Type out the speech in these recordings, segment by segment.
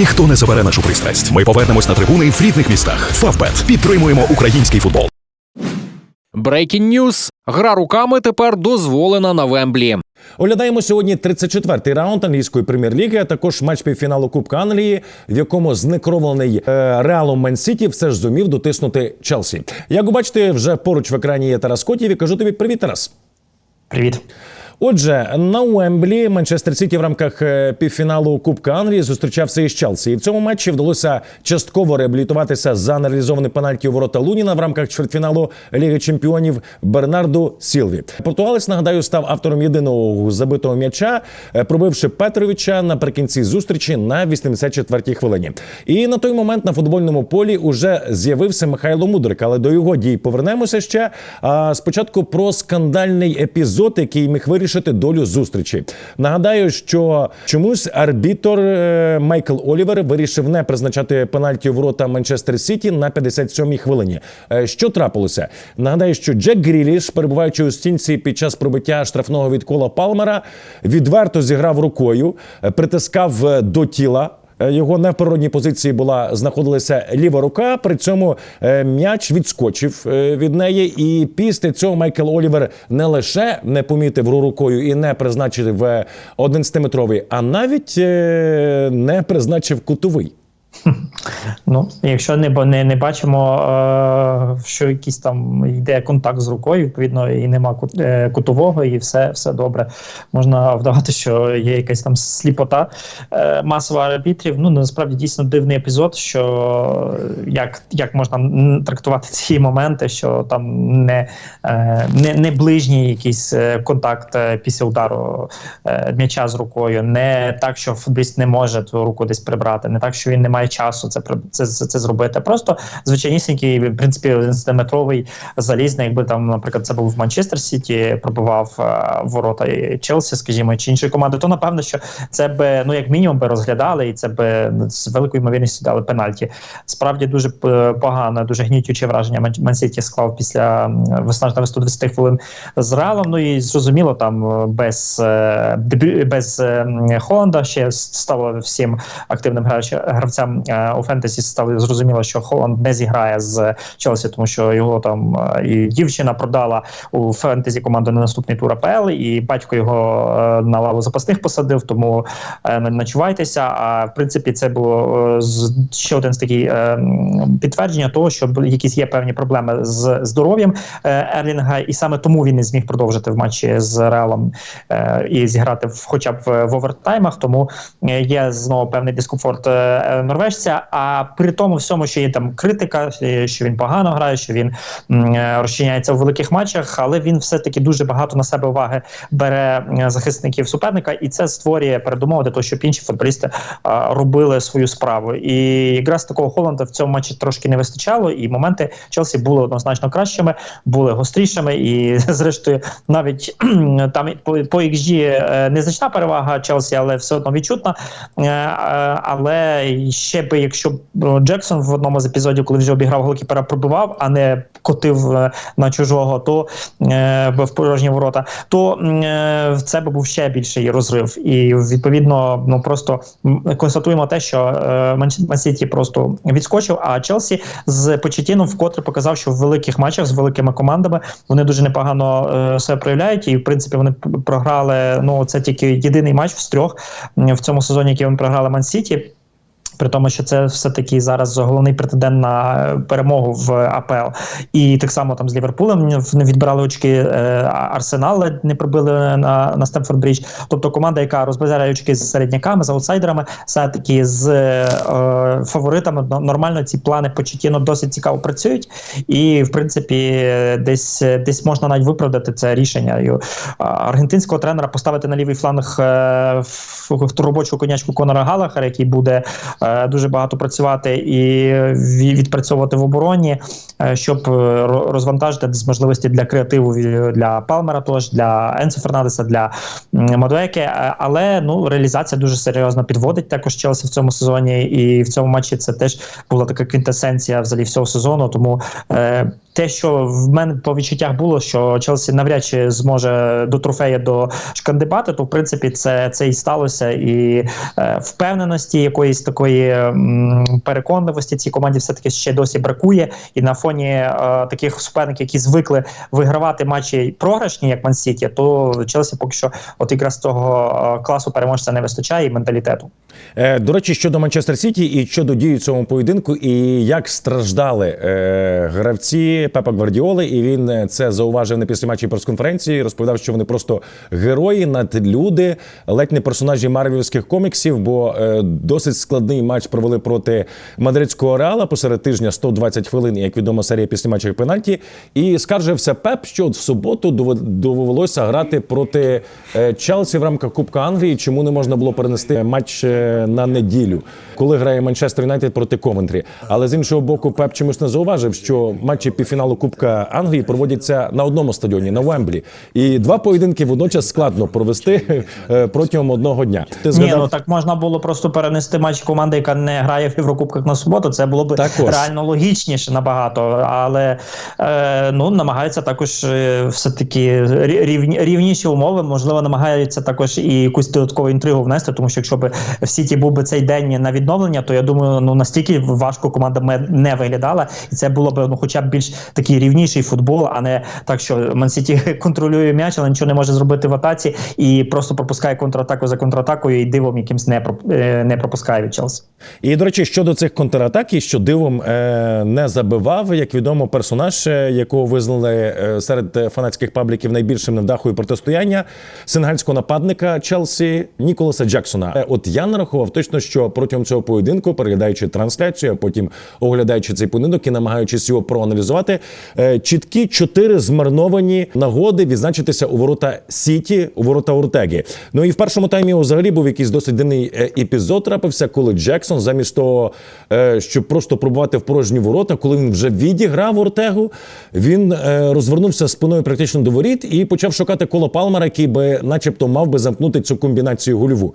Ніхто не забере нашу пристрасть. Ми повернемось на трибуни в рідних містах. Фавбет підтримуємо український футбол. Breaking News. Гра руками тепер дозволена на Вемблі. Оглядаємо сьогодні 34-й раунд англійської прем'єр-ліги, а також матч півфіналу Кубка Англії, в якому знекровлений е, Реалом Мен Сіті все ж зумів дотиснути Челсі. Як ви бачите, вже поруч в екрані є Тарас Котів і кажу тобі привіт, Тарас. Привіт. Отже, на Уемблі Манчестер Сіті в рамках е, півфіналу Кубка Англії зустрічався із Челсі. І в цьому матчі вдалося частково реабілітуватися за нереалізований пенальті у ворота Луніна в рамках чвертьфіналу Ліги Чемпіонів Бернарду Сілві. Португалець нагадаю став автором єдиного забитого м'яча, е, пробивши Петровича наприкінці зустрічі на 84-й хвилині. І на той момент на футбольному полі уже з'явився Михайло Мудрик, але до його дій повернемося ще. А спочатку про скандальний епізод, який міг вирішити долю зустрічі. Нагадаю, що чомусь арбітор е, Майкл Олівер вирішив не призначати пенальті в ворота Манчестер Сіті на 57-й хвилині. Е, Що трапилося? Нагадаю, що Джек Гріліш, перебуваючи у стінці під час пробиття штрафного відкола Палмера, відверто зіграв рукою, е, притискав до тіла. Е, Його не в природній позиції була знаходилася ліва рука. При цьому е, м'яч відскочив е, від неї. І після цього Майкл Олівер не лише не помітив рукою і не призначив е, 11-метровий, а навіть не призначив кутовий. Ну, якщо не не, не бачимо, е, що якийсь там йде контакт з рукою, відповідно, і нема е, кутового, і все, все добре. Можна вдавати, що є якась там сліпота е, масова арбітрів. Ну насправді дійсно дивний епізод, що як, як можна трактувати ці моменти, що там не, не, не ближній якийсь контакт після удару м'яча з рукою, не так, що футболіст не може ту руку десь прибрати, не так, що він не має часу це це, це, зробити. Просто звичайнісінький, в принципі, 11-метровий залізний, якби там, наприклад, це був в Манчестер Сіті, пробивав е, ворота і Челсі, скажімо, чи іншої команди, то напевно, що це би ну як мінімум би розглядали, і це би ну, з великою ймовірністю дали пенальті. Справді дуже п- погане, дуже гнітюче враження Ман- Ман-Сіті склав після м, виснажливих 120 хвилин з Реалом. Ну і зрозуміло, там е, без е, без е, Холланда ще стало всім активним гравцям у фентезі стало зрозуміло, що Холланд не зіграє з Челсі, тому що його там е, і дівчина продала у фентезі команду на наступний тур АПЛ, і батько його е, на лаву запасних посадив. Тому е, не начувайтеся. А в принципі, це було е, ще один з таких е, підтвердження того, що якісь є певні проблеми з здоров'ям е, Ерлінга, і саме тому він не зміг продовжити в матчі з Реалом е, і зіграти в, хоча б в, овертаймах. Тому е, є знову певний дискомфорт е, е, норвежця. А при тому всьому, що є там критика, е, що він погано грає, що він е, розчиняється у великих матчах, але він все таки дуже багато на себе уваги бере е, захисників суперника, і це створює передумови для того, щоб інші футболісти робили свою справу. І якраз такого Холланда в цьому матчі трошки не вистачало, і моменти Челсі були однозначно кращими, були гострішими. І зрештою, навіть там по, XG незначна перевага Челсі, але все одно відчутна. Але ще би, якщо е, Джексон в одному з епізодів, коли вже обіграв голкіпера, пробивав, а не котив е, на чужого, то е, в порожні ворота, то е, це би був ще більший розрив. І відповідно, ну просто констатуємо те, що е, Ман-Сіті просто відскочив. А Челсі з Почетіном вкотре показав, що в великих матчах з великими командами вони дуже непогано себе проявляють. І в принципі вони програли. Ну це тільки єдиний матч з трьох в цьому сезоні, який вони програли Ман-Сіті. При тому, що це все-таки зараз головний претендент на е, перемогу в АПЛ. І так само там з Ліверпулем відбирали очки е, Арсенал, не прибили на, на Стемфорд Брідж. Тобто команда, яка розбирає очки з середняками, з аутсайдерами, все-таки з е, фаворитами нормально ці плани Почетіно досить цікаво працюють. І, в принципі, десь, десь можна навіть виправдати це рішення. І, аргентинського тренера поставити на лівий фланг е, в, в ту робочу конячку Конора Галахара, який буде е, дуже багато працювати і відпрацьовувати в обороні, е, щоб е, розвантажити десь можливості для креативу для Палмера, тож для Енсо Фернандеса, для Мадуеки. Е, Але ну реалізація дуже серйозно підводить також Челсі в цьому сезоні, і в цьому матчі це теж була така квінтесенція взагалі всього сезону. Тому е, те, що в мене по відчуттях було, що Челсі навряд чи зможе до трофея до шкандибати, то в принципі це, це і сталося. І е, впевненості якоїсь такої м, переконливості цій команді все-таки ще досі бракує. І на фоні е, таких суперників, які звикли вигравати матчі програшні, як Ман-Сіті, то Челсі поки що от якраз того е, класу переможця не вистачає і менталітету. Е, До речі, щодо Манчестер Сіті і щодо дії цьому поєдинку, і як страждали е, гравці Пепа Гвардіоли, і він е, це зауважив на післяматчій прес-конференції. Розповідав, що вони просто герої, надлюди, ледь не персонажі марвельських коміксів, бо е, досить складний матч провели проти мадридського реала посеред тижня 120 хвилин, як відомо, серія післяматчевих пенальті. І скаржився Пеп, що в суботу довелося грати проти е, Челсі в рамках Кубка Англії. Чому не можна було перенести матч на неділю, коли грає Манчестер Юнайтед проти Ковентрі? Але з іншого боку, Пеп чомусь не зауважив, що матчі півфіналу Кубка Англії проводяться на одному стадіоні на Вемблі, і два поєдинки водночас складно провести е, протягом одного дня. Ти Ні, згадав ну так можна було просто перенести матч команди, яка не грає в Єврокубках на суботу. Це було б Також. реально логічніше набагато. Але е, ну намагаються також е, все таки рівні, рівніші умови. Можливо, намагаються також і якусь додаткову інтригу внести, тому що якщо б в Сіті був би цей день на відновлення, то я думаю, ну настільки важко команда ме- не виглядала, і це було б ну, хоча б більш такий рівніший футбол, а не так, що Ман-Сіті контролює м'яч, але нічого не може зробити в атаці і просто пропускає контратаку за контратакою і дивом якимсь не е, не пропускає від Челсі. І до речі, щодо цих контратак, і що дивом е, не забивав, як відомо, персонаж, е, якого визнали серед фанатських пабліків найбільшим невдахою протистояння сенегальського нападника Челсі Ніколаса Джексона. От я нарахував точно, що протягом цього поєдинку, переглядаючи трансляцію, а потім оглядаючи цей поєдинок і намагаючись його проаналізувати, е, чіткі чотири змарновані нагоди відзначитися у ворота Сіті, у ворота Ортеги. Ну і в першому таймі взагалі був якийсь досить дивний е, епізод трапився, коли Джексон, замість того, е, щоб просто пробувати в порожні ворота, коли він вже відіграв Ортегу, він розвернувся спиною практично до воріт і почав шукати коло Палмера, який би, начебто, мав би замкнути цю комбінацію гольову.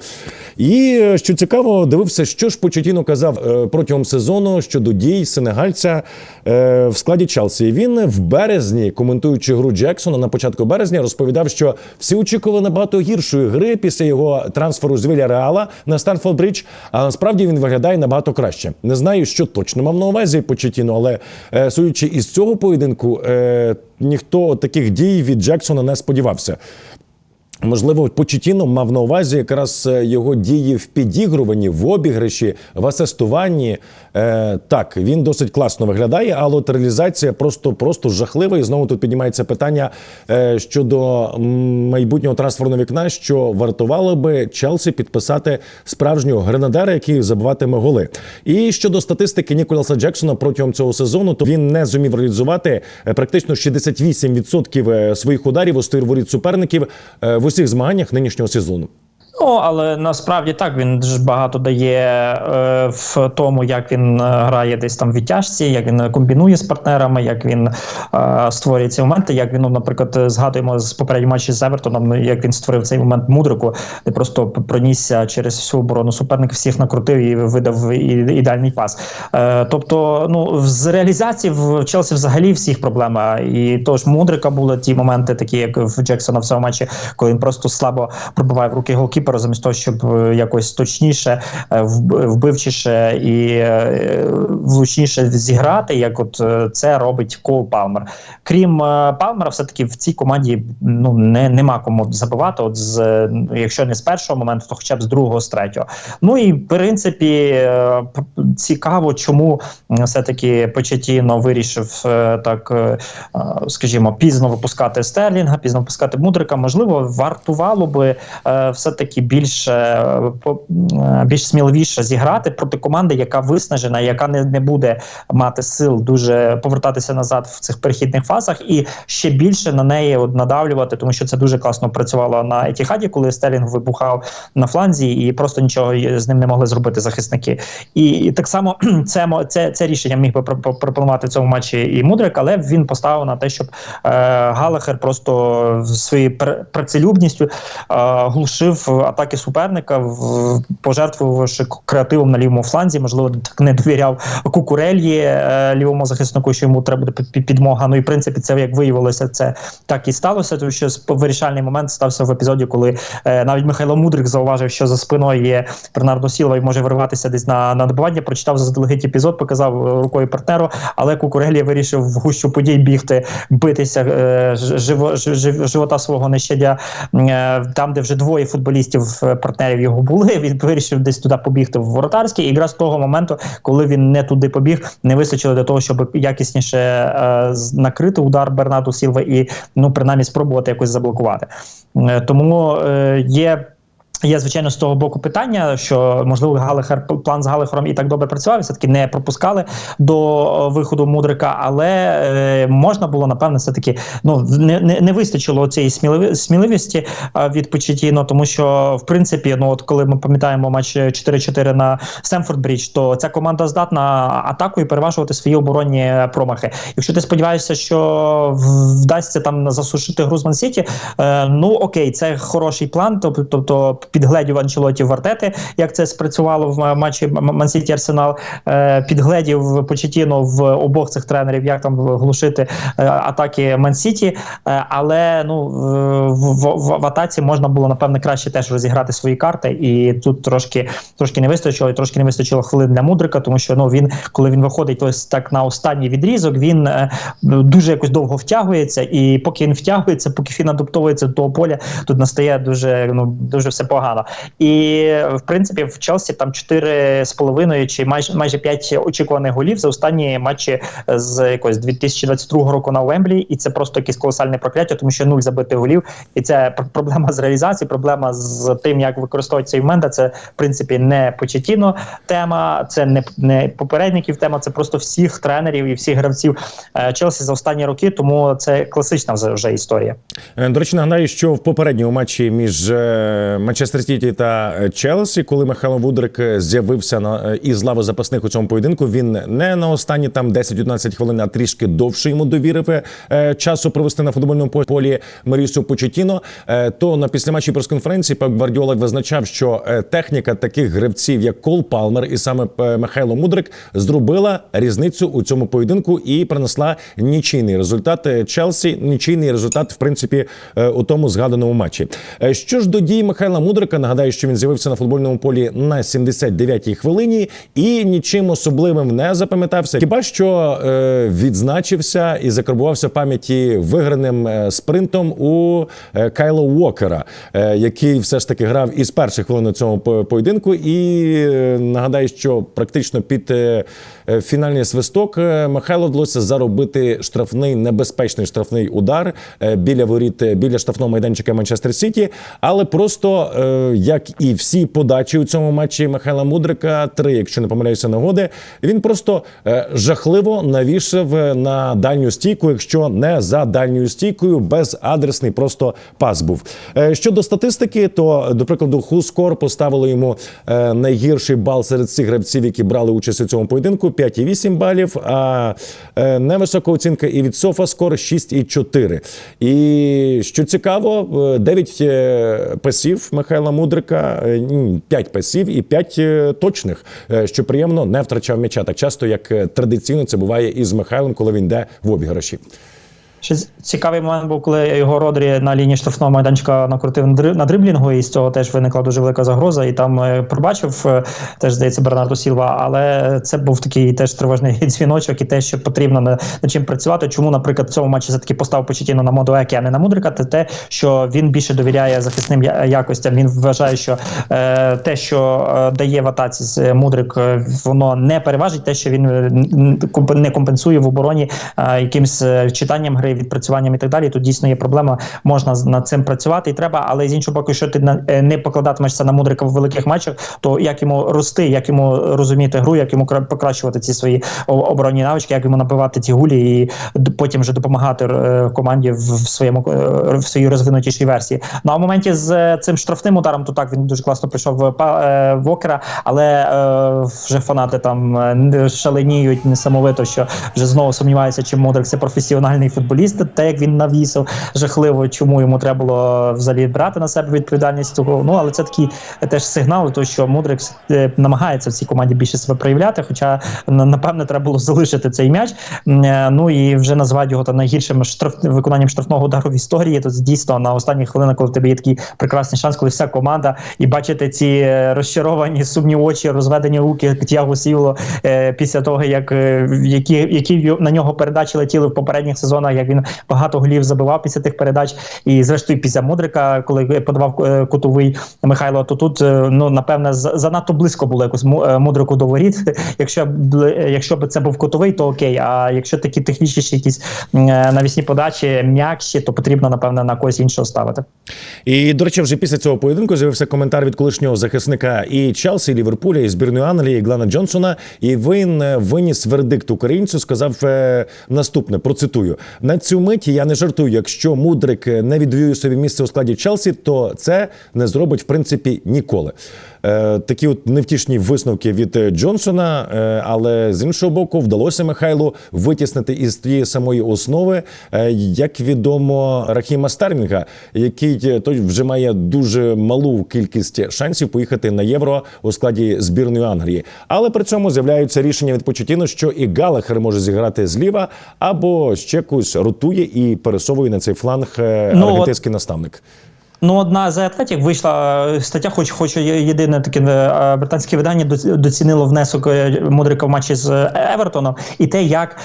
І що цікаво, дивився, що ж Почетіно казав протягом сезону щодо дій сенегальця в складі Челсі. Він в березні, коментуючи гру Джексона на початку березня, розповідав, що всі очікували набагато гіршої гри після його трансферу з Віля Реала на Станфорд Бридж. А насправді він виглядає набагато краще. Не знаю, що точно мав на увазі Почетіно, але е, судячи із цього поєдинку, е, ніхто таких дій від Джексона не сподівався. Можливо, Почетіно мав на увазі якраз е, його дії в підігруванні, в обіграші, в асистуванні. Е, так, він досить класно виглядає, але от реалізація просто просто жахлива. І знову тут піднімається питання е, щодо майбутнього трансферного вікна, що вартувало би Челсі підписати справжнього гренадера, який забиватиме голи. І щодо статистики Ніколаса Джексона протягом цього сезону, то він не зумів реалізувати е, практично 68% е, своїх ударів у воріт суперників е, усіх змаганнях нинішнього сезону. Ну, але насправді так він ж багато дає е, в тому, як він е, грає десь там в відтяжці, як він комбінує з партнерами, як він е, створює ці моменти. Як він, ну, наприклад, згадуємо з попереднього матчі з Евертоном, як він створив цей момент мудрику, де просто пронісся через всю оборону суперника, всіх накрутив і видав ідеальний пас. Е, тобто, ну з реалізації в Челсі взагалі всіх проблема. І тож мудрика були ті моменти, такі як в Джексона в цьому матчі, коли він просто слабо пробиває в руки голкіпера, замість того, щоб е, якось точніше, е, вбивчіше і е, влучніше зіграти, як от це робить Кол Палмер. Крім Палмера, все таки в цій команді ну не нема кому забивати. От з якщо не з першого моменту, то хоча б з другого, з третього. Ну і в принципі цікаво, чому все таки Почетіно вирішив так, скажімо, пізно випускати Стерлінга, пізно випускати Мудрика. Можливо, вартувало би все таки більш, е, е, більш сміливіше зіграти проти команди, яка виснажена, яка не, не буде мати сил дуже повертатися назад в цих перехідних фазах, і ще більше на неї от надавлювати, тому що це дуже класно працювало на Етіхаді, коли Стерлінг вибухав на фланзі, і просто нічого з ним не могли зробити захисники. І так так само це це, це рішення міг би про- про- пропонувати в цьому матчі і Мудрик, але він поставив на те, щоб е, Галахер просто своєю пр- працелюбністю е, глушив атаки суперника, пожертвувавши креативом на лівому фланзі. Можливо, так не довіряв Кукурельї е, лівому захиснику, що йому треба буде під- під- підмога. Ну і в принципі, це як виявилося, це так і сталося. Тому що вирішальний момент стався в епізоді, коли е, навіть Михайло Мудрик зауважив, що за спиною є Бернардо Сілва і може вириватися десь на, на добивання. Прочитав заздалегідь епізод, показав е, рукою партнеру, але Кукурелі вирішив в гущу подій бігти, битися е, живо, жив- живота свого не щадя е, там, де вже двоє футболістів е, партнерів його були. Він вирішив десь туди побігти в воротарський. І якраз того моменту, коли він не туди побіг, не вистачило для того, щоб якісніше е, накрити удар Бернату Сілва і ну принаймні спробувати якось заблокувати. Е, Тому е, є. Є, звичайно, з того боку питання, що можливо Галихер план з Галихером і так добре працював, все таки не пропускали до е, виходу мудрика, але е, можна було напевне, все таки ну не, не, не вистачило цієї сміливі, сміливості е, від Почетіно, тому що в принципі, ну от коли ми пам'ятаємо матч 4-4 на Стемфорд Брідж, то ця команда здатна атакою переважувати свої оборонні промахи. Якщо ти сподіваєшся, що вдасться там засушити гру з Ман-Сіті, е, ну окей, це хороший план, тобто підгледів Анчелоті Вартети, як це спрацювало в матчі Ман-Сіті Арсенал, е, підгледів Почетіно в обох цих тренерів, як там глушити е, атаки Ман-Сіті, е, але ну в, в, в, атаці можна було напевне краще теж розіграти свої карти, і тут трошки трошки не вистачило, і трошки не вистачило хвилин для мудрика, тому що ну він, коли він виходить ось так на останній відрізок, він дуже якось довго втягується, і поки він втягується, поки він адаптовується до того поля, тут настає дуже ну дуже все погано. І в принципі в Челсі там 4 з половиною чи майже майже 5 очікуваних голів за останні матчі з якось 2022 року на Уемблі, і це просто якесь колосальне прокляття, тому що нуль забитих голів, і це проблема з реалізації, проблема з тим, як використовується Івменда. Це в принципі не почетіно тема, це не, не попередників тема, це просто всіх тренерів і всіх гравців е, Челсі за останні роки. Тому це класична вже, історія. Е, До речі, нагадаю, що в попередньому матчі між е, Манчестер Сіті та Челсі, коли Михайло Вудрик е, з'явився на е, із лави запасних у цьому поєдинку, він не на останні там 10-11 хвилин, а трішки довше йому довірив е, часу провести на футбольному по- полі Марісу Почетіно. То на післяматчій прес-конференції Пеп Гвардіола визначав, що техніка таких гравців, як Кол Палмер і саме Михайло Мудрик, зробила різницю у цьому поєдинку і принесла нічийний результат Челсі. Нічийний результат, в принципі, у тому згаданому матчі. Що ж до дій Михайла Мудрика, нагадаю, що він з'явився на футбольному полі на 79-й хвилині і нічим особливим не запам'ятався. Хіба що е, відзначився і закарбувався пам'яті виграним е, спринтом у е, Кайла Уокера, е, який все ж таки грав із перших хвилин у цьому поєдинку. І е, нагадаю, що практично під е, фінальний свисток е, Михайло вдалося заробити штрафний небезпечний штрафний удар е, біля воріт е, біля штрафного майданчика Манчестер Сіті. Але просто е, як і всі подачі у цьому матчі Михайла Мудрика, три, якщо не помиляюся, нагоди, він просто е, жахливо навішав е, на дальню стійку, якщо не за дальньою стійкою, безадресний просто пас був. Е, Щодо статистики, то до прикладу, Хускор поставили йому е, найгірший бал серед всіх гравців, які брали участь у цьому поєдинку 5,8 балів. А е, невисока оцінка і від Софаскор 6,4. І що цікаво, е, 9 е, пасів Михайла Мудрика, 5 пасів і 5 точних, е, що приємно не втрачав м'яча так часто, як е, традиційно це буває із Михайлом, коли він йде в обіграші. Ще цікавий момент був, коли його Родрі на лінії штрафного майданчика накрутив на дри- на дриблінгу, і з цього теж виникла дуже велика загроза. І там е, пробачив е, теж здається Бернардо Сілва. Але це був такий теж тривожний дзвіночок, і те, що потрібно на- над чим працювати. Чому, наприклад, в цьому матчі все таки поставив Почетіно на Модуекі, а не на Мудрика, це те, що він більше довіряє захисним якостям. Він вважає, що е, те, що е, дає в атаці Мудрик, воно не переважить те, що він не компенсує в обороні е, якимсь читанням гри, відпрацюванням і так далі. Тут дійсно є проблема. Можна над цим працювати і треба, але з іншого боку, якщо ти е, не покладатимешся на мудрика в великих матчах, то як йому рости, як йому розуміти гру, як йому кра- покращувати ці свої оборонні навички, як йому набивати ті гулі і потім вже допомагати е, команді в своєму е, в своїй розвинутішій версії. Ну а в моменті з цим штрафним ударом, то так він дуже класно прийшов в Вокера, але вже фанати там шаленіють несамовито, що вже знову сумніваються, чи Модрик це професіональний футболіст, те як він навісив жахливо, чому йому треба було взагалі брати на себе відповідальність цього. Ну але це такий е, теж сигнал, то що Модрик е, намагається в цій команді більше себе проявляти. Хоча напевне треба було залишити цей м'яч. Е, Ну і вже назвати його там найгіршим штраф виконанням штрафного удару в історії. То дійсно на останніх хвилинах, коли в тебе є такий прекрасний шанс, коли вся команда і бачити ці е, розчаровані сумні очі, розведені руки Тіаго Сіло після того, як які, які на нього передачі летіли в попередніх сезонах, він багато голів забивав після тих передач, і зрештою після Мудрика, коли подавав е, кутовий Михайло, то тут е, ну напевне занадто близько було якось е, Мудрику до воріт. Якщо е, якщо б це був кутовий, то окей. А якщо такі технічніші якісь е, навісні подачі м'якші, то потрібно напевне на когось іншого ставити. І до речі, вже після цього поєдинку з'явився коментар від колишнього захисника і Челсі, і Ліверпуля, і збірної Англії Глена Джонсона. І він е, виніс вердикт українцю. Сказав е, наступне: процитую на цю мить. Я не жартую. Якщо мудрик не відвоює собі місце у складі Челсі, то це не зробить в принципі ніколи. Е, такі от невтішні висновки від е, Джонсона, е, але з іншого боку, вдалося Михайлу витіснити із тієї самої основи, як відомо, Рахіма Старлінга, який той вже має дуже малу кількість шансів поїхати на євро у складі збірної Англії. Але при цьому з'являються рішення від Почетіно, що і Галахер може зіграти зліва, або ще когось ротує і пересовує на цей фланг Ну, аргентинський наставник. Ну, одна з атлетів вийшла е, стаття, хоч хоч єдине таке е, британське видання доц- доцінило внесок е, Мудрика в матчі з Евертоном, і те, як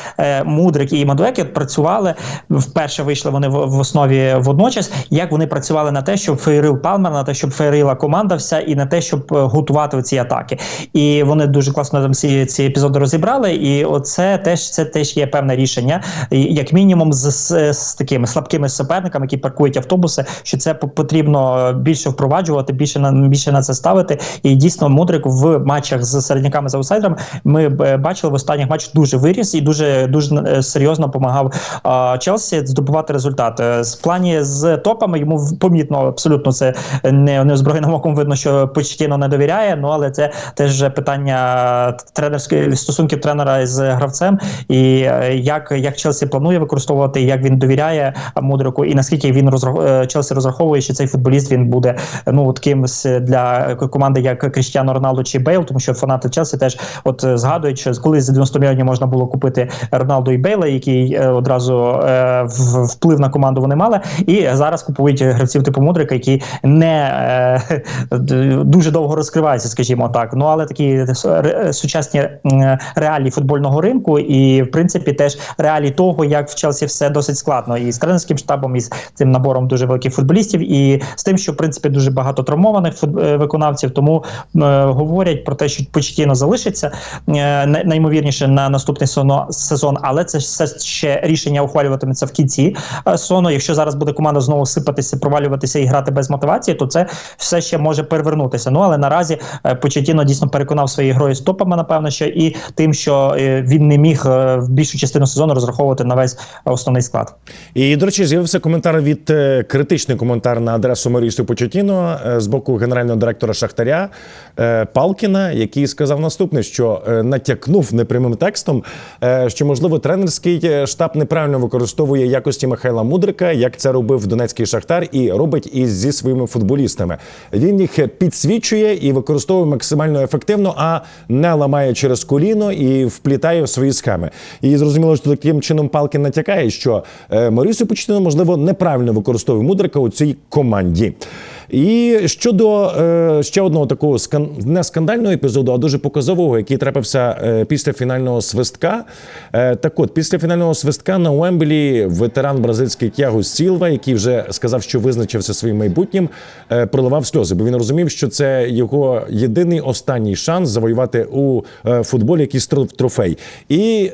Мудрик і Мадуекі працювали вперше вийшли вони в, основі водночас, як вони працювали на те, щоб фейрив Палмер, на те, щоб фейрила команда вся, і на те, щоб готувати ці атаки. І вони дуже класно там ці, ці епізоди розібрали. І оце теж це теж є певне рішення, як мінімум, з, з, з такими слабкими суперниками, які паркують автобуси, що це по- потрібно більше впроваджувати, більше на більше на це ставити. І дійсно, мудрик в матчах з середняками з аутсайдерами ми бачили в останніх матчах дуже виріс і дуже дуже е, серйозно допомагав Челсі здобувати результат. Е, З плані з топами йому помітно абсолютно це не неозброєним оком видно, що Почтіно не довіряє. Ну але це теж питання тренерської стосунків тренера з гравцем, і е, як, як Челсі планує використовувати, як він довіряє мудрику, і наскільки він розрах... е, Челсі розраховує, що цей футболіст він буде ну от кимось для команди, як Кріштіано Роналду чи Бейл, тому що фанати Челсі теж от е, згадують, що колись за 90 мільйонів можна було купити Роналду і Бейла, який е, одразу е, вплив на команду вони мали, і зараз купують гравців типу Мудрика, які не е, дуже довго розкриваються, скажімо так. Ну але такі сучасні реалії футбольного ринку, і в принципі теж реалії того, як в Челсі все досить складно, і з тренерським штабом, і з цим набором дуже великих футболістів, і з тим, що в принципі дуже багато травмованих е, виконавців. Тому е, говорять про те, що Почтіно залишиться е, наймовірніше на наступний сезон, але це все ще рішення ухвалюватиметься в кінці е, сону. Якщо зараз буде команда знову сипатися, провалюватися і грати без мотивації, то це все ще може перевернутися. Ну але наразі е, Почетіно дійсно переконав своєю грою з топами, напевно, що і тим, що е, він не міг е, в більшу частину сезону розраховувати на весь основний склад. І до речі, з'явився коментар від е, критичний коментар на адресу Марісу Почетіно е, з боку генерального директора Шахтаря е, Палкіна, який сказав наступне, що е, натякнув непрямим текстом, що можливо тренерський штаб неправильно використовує якості Михайла Мудрика, як це робив Донецький Шахтар, і робить із зі своїми футболістами. Він їх підсвічує і використовує максимально ефективно, а не ламає через коліно і вплітає в свої схеми. І зрозуміло, що таким чином Палкін натякає, що Марісу Почтіно, можливо, неправильно використовує Мудрика у цій команді. І щодо е, ще одного такого скан... не скандального епізоду, а дуже показового, який трапився е, після фінального свистка. Е, так от, після фінального свистка на Уемблі ветеран бразильський Тяго Сілва, який вже сказав, що визначився своїм майбутнім, е, проливав сльози, бо він розумів, що це його єдиний останній шанс завоювати у е, футболі якийсь тро- трофей. І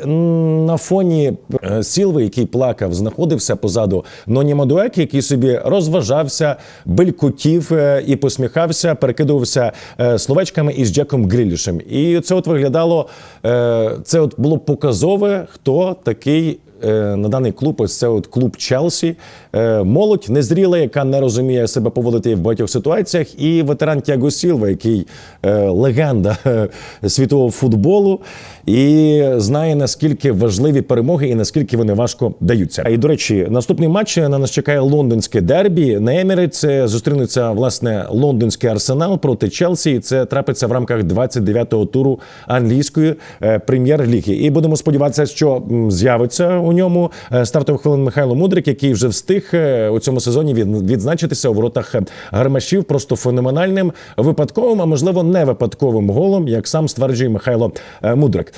на фоні е, Сілви, який плакав, знаходився позаду Ноні Мадуек, який собі розважався, белькотів е, і посміхався, перекидувався е, словечками із Джеком Грілішем. І це от виглядало, е, це от було показове, хто такий. Е, На даний клуб, ось це от клуб Челсі, Е, молодь незріла, яка не розуміє себе поводити в багатьох ситуаціях, і ветеран Тяго Сілва, який е, легенда світового футболу, і знає наскільки важливі перемоги і наскільки вони важко даються. І до речі, наступний матч на нас чекає лондонське дербі. На Емірець зустрінуться власне лондонський арсенал проти Челсі. І це трапиться в рамках 29-го туру англійської прем'єр-ліги. І будемо сподіватися, що з'явиться у ньому е, стартових хвилин Михайло Мудрик, який вже встиг е, у цьому сезоні відзначитися у воротах е, гармашів просто феноменальним випадковим, а можливо не випадковим голом, як сам стверджує Михайло Мудрик.